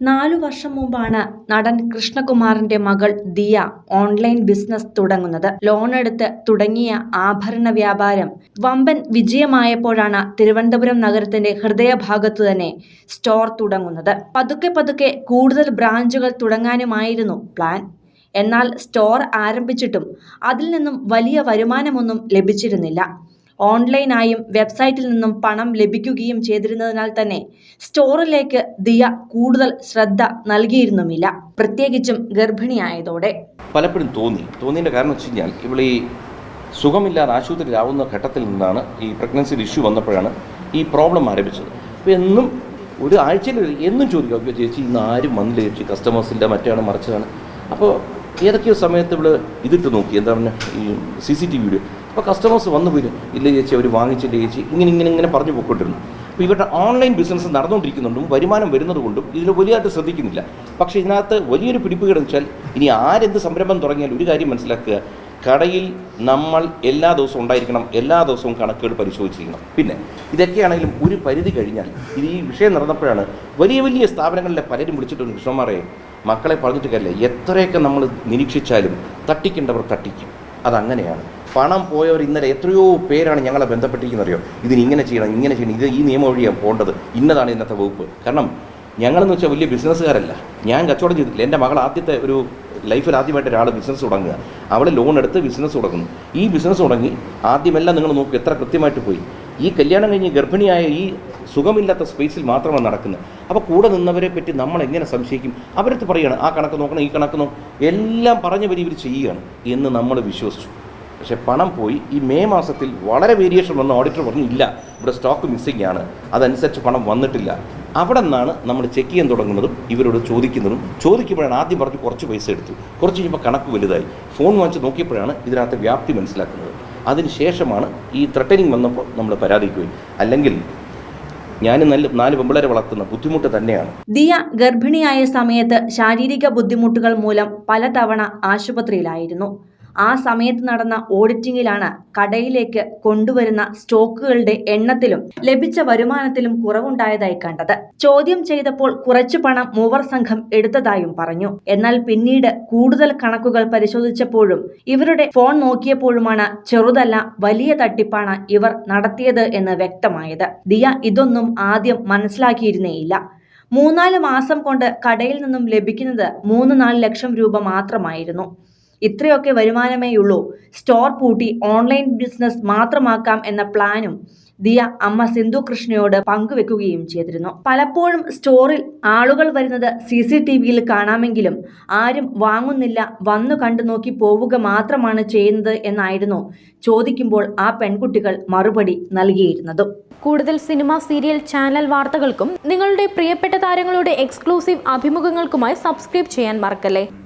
നാലു വർഷം മുമ്പാണ് നടൻ കൃഷ്ണകുമാറിന്റെ മകൾ ദിയ ഓൺലൈൻ ബിസിനസ് തുടങ്ങുന്നത്. ലോൺ എടുത്ത് തുടങ്ങിയ ആഭരണ വ്യാപാരം വമ്പൻ വിജയമായപ്പോഴാണ് തിരുവനന്തപുരം നഗരത്തിന്റെ ഹൃദയഭാഗത്തു തന്നെ സ്റ്റോർ തുടങ്ങുന്നത്. പതുക്കെ പതുക്കെ കൂടുതൽ ബ്രാഞ്ചുകൾ തുടങ്ങാനുമായിരുന്നു പ്ലാൻ. എന്നാൽ സ്റ്റോർ ആരംഭിച്ചിട്ടും അതിൽ നിന്നും വലിയ വരുമാനമൊന്നും ലഭിച്ചിരുന്നില്ല. ഓൺലൈനായും വെബ്സൈറ്റിൽ നിന്നും പണം ലഭിക്കുകയും ചെയ്തിരുന്നതിനാൽ തന്നെ സ്റ്റോറിലേക്ക് ദിയ കൂടുതൽ ശ്രദ്ധ നൽകിയിരുന്നുമില്ല. പ്രത്യേകിച്ചും ഗർഭിണിയായതോടെ. പലപ്പോഴും തോന്നി. തോന്നിയതിന്റെ കാരണം വെച്ച് കഴിഞ്ഞാൽ ഇവിടെ ഈ സുഖമില്ലാതെ ആശുപത്രിയിലാവുന്ന ഘട്ടത്തിൽ നിന്നാണ് ഈ പ്രഗ്നൻസിയുടെ ഇഷ്യൂ വന്നപ്പോഴാണ് ഈ പ്രോബ്ലം ആരംഭിച്ചത്. അപ്പോൾ എന്നും ഒരു ആഴ്ചയിൽ എന്നും ചോദിക്കും "അയ്യോ ചേച്ചി ഇന്ന് ആരും വന്നില്ല ചേച്ചി. കസ്റ്റമേഴ്സിന്റെ മറ്റാണ് മറിച്ചതാണ്. അപ്പോൾ ഏതൊക്കെയോ സമയത്ത് ഇവിടെ ഇതിട്ട് നോക്കി. എന്താ പറഞ്ഞാൽ ഈ C C T V video അപ്പോൾ കസ്റ്റമേഴ്സ് വന്നു വരും ഇല്ല ചേച്ചി അവർ വാങ്ങിച്ചില്ല ചേച്ചി. ഇങ്ങനെ ഇങ്ങനെ ഇങ്ങനെ പറഞ്ഞു പോയിക്കൊണ്ടിരുന്നു. അപ്പോൾ ഇവരുടെ ഓൺലൈൻ ബിസിനസ് നടന്നുകൊണ്ടിരിക്കുന്നുണ്ടും വരുമാനം വരുന്നത് കൊണ്ടും ഇതിൽ വലിയതായിട്ട് ശ്രദ്ധിക്കുന്നില്ല. പക്ഷേ ഇതിനകത്ത് വലിയൊരു പിടിപ്പുകേട് വെച്ചാൽ ഇനി ആരെന്ത് സംരംഭം തുടങ്ങിയാൽ ഒരു കാര്യം മനസ്സിലാക്കുക. കടയിൽ നമ്മൾ എല്ലാ ദിവസവും ഉണ്ടായിരിക്കണം എല്ലാ ദിവസവും കണക്കുകൾ പരിശോധിച്ചിരിക്കണം. പിന്നെ ഇതൊക്കെയാണെങ്കിലും ഒരു പരിധി കഴിഞ്ഞാൽ ഇത് ഈ വിഷയം നടന്നപ്പോഴാണ് വലിയ വലിയ സ്ഥാപനങ്ങളിലെ പലരും വിളിച്ചിട്ടുണ്ട്. കൃഷ്ണന്മാരെ മക്കളെ പറഞ്ഞിട്ട് കാര്യമില്ല. എത്രയൊക്കെ നമ്മൾ നിരീക്ഷിച്ചാലും തട്ടിക്കേണ്ടവർ തട്ടിക്കും. അതങ്ങനെയാണ്. പണം പോയവർ ഇന്നലെ എത്രയോ പേരാണ് ഞങ്ങളെ ബന്ധപ്പെട്ടിരിക്കുന്നത് അറിയോ? ഇതിന് ഇങ്ങനെ ചെയ്യണം ഇങ്ങനെ ചെയ്യണം. ഇത് ഈ നിയമം വഴിയാണ് പോകേണ്ടത് ഇന്നതാണ് ഇന്നത്തെ വകുപ്പ്. കാരണം ഞങ്ങളെന്ന് വെച്ചാൽ വലിയ ബിസിനസ്സുകാരല്ല. ഞാൻ കച്ചവടം ചെയ്തിട്ടില്ല. എന്റെ മകൾ ആദ്യത്തെ ഒരു ലൈഫിൽ ആദ്യമായിട്ട് ഒരാൾ ബിസിനസ് തുടങ്ങുക. അവൾ ലോൺ എടുത്ത് ബിസിനസ് തുടങ്ങുന്നു. ഈ ബിസിനസ് തുടങ്ങി ആദ്യമെല്ലാം നിങ്ങൾ നോക്കി എത്ര കൃത്യമായിട്ട് പോയി. ഈ കല്യാണം കഴിഞ്ഞ് ഗർഭിണിയായ ഈ സുഖമില്ലാത്ത സ്പേസിൽ മാത്രമാണ് നടക്കുന്നത്. അപ്പോൾ കൂടെ നിന്നവരെ പറ്റി നമ്മൾ എങ്ങനെ സംശയിക്കും? അവരടുത്ത് പറയുകയാണ് ആ കണക്ക് നോക്കണം ഈ കണക്ക് നോക്കണം. എല്ലാം പറഞ്ഞ വരി ഇവർ ചെയ്യുകയാണ് എന്ന് നമ്മൾ വിശ്വസിച്ചു. പക്ഷേ പണം പോയി ഈ മെയ് മാസത്തിൽ വളരെ വേരിയേഷൻ വന്ന് ഓഡിറ്റർ പറഞ്ഞു ഇല്ല ഇവിടെ സ്റ്റോക്ക് മിസ്സിംഗ് ആണ്. അതനുസരിച്ച് പണം വന്നിട്ടില്ല. അവിടെ നിന്നാണ് നമ്മൾ ചെക്ക് ചെയ്യാൻ തുടങ്ങുന്നതും ഇവരോട് ചോദിക്കുന്നതും. ചോദിക്കുമ്പോഴാണ് ആദ്യം പറഞ്ഞ് കുറച്ച് പൈസ എടുത്തു. കുറച്ച് കഴിഞ്ഞപ്പോൾ കണക്ക് വലുതായി. ഫോൺ വാങ്ങിച്ച് നോക്കിയപ്പോഴാണ് ഇതിനകത്ത് വ്യാപ്തി മനസ്സിലാക്കുന്നത്. അതിനുശേഷമാണ് ഈ ത്രട്ടനിങ് വന്നപ്പോൾ നമ്മൾ പരാതിക്കുകയും അല്ലെങ്കിൽ ഞാൻ നല്ല നാല് പെമ്പിളരെ വളർത്തുന്ന ബുദ്ധിമുട്ട് തന്നെയാണ്. ദിയ ഗർഭിണിയായ സമയത്ത് ശാരീരിക ബുദ്ധിമുട്ടുകൾ മൂലം പലതവണ ആശുപത്രിയിലായിരുന്നു. ആ സമയത്ത് നടന്ന ഓഡിറ്റിംഗിലാണ് കടയിലേക്ക് കൊണ്ടുവരുന്ന സ്റ്റോക്കുകളുടെ എണ്ണത്തിലും ലഭിച്ച വരുമാനത്തിലും കുറവുണ്ടായതായി കണ്ടത്. ചോദ്യം ചെയ്തപ്പോൾ കുറച്ചു പണം മൂവർ സംഘം എടുത്തതായും പറഞ്ഞു. എന്നാൽ പിന്നീട് കൂടുതൽ കണക്കുകൾ പരിശോധിച്ചപ്പോഴും ഇവരുടെ ഫോൺ നോക്കിയപ്പോഴുമാണ് ചെറുതല്ല വലിയ തട്ടിപ്പാണ് ഇവർ നടത്തിയത് എന്ന് വ്യക്തമായത്. ദിയ ഇതൊന്നും ആദ്യം മനസ്സിലാക്കിയിരുന്നേയില്ല. മൂന്നാൽ മാസം കൊണ്ട് കടയിൽ നിന്നും ലഭിക്കുന്നത് മൂന്ന് നാല് ലക്ഷം രൂപ മാത്രമായിരുന്നു. ഇത്രയൊക്കെ വരുമാനമേയുള്ളൂ സ്റ്റോർ പൂട്ടി ഓൺലൈൻ ബിസിനസ് മാത്രമാക്കാം എന്ന പ്ലാനും ദിയ അമ്മ സിന്ധു കൃഷ്ണയോട് പങ്കുവെക്കുകയും ചെയ്തിരുന്നു. പലപ്പോഴും സ്റ്റോറിൽ ആളുകൾ വരുന്നത് സി സി ടി വിയിൽ കാണാമെങ്കിലും ആരും വാങ്ങുന്നില്ല വന്നു കണ്ടു നോക്കി പോവുക മാത്രമാണ് ചെയ്യുന്നത് എന്നായിരുന്നു ചോദിക്കുമ്പോൾ ആ പെൺകുട്ടികൾ മറുപടി നൽകിയിരുന്നതും. കൂടുതൽ സിനിമ സീരിയൽ ചാനൽ വാർത്തകൾക്കും നിങ്ങളുടെ പ്രിയപ്പെട്ട താരങ്ങളുടെ എക്സ്ക്ലൂസീവ് അഭിമുഖങ്ങൾക്കുമായി സബ്സ്ക്രൈബ് ചെയ്യാൻ മറക്കല്ലേ?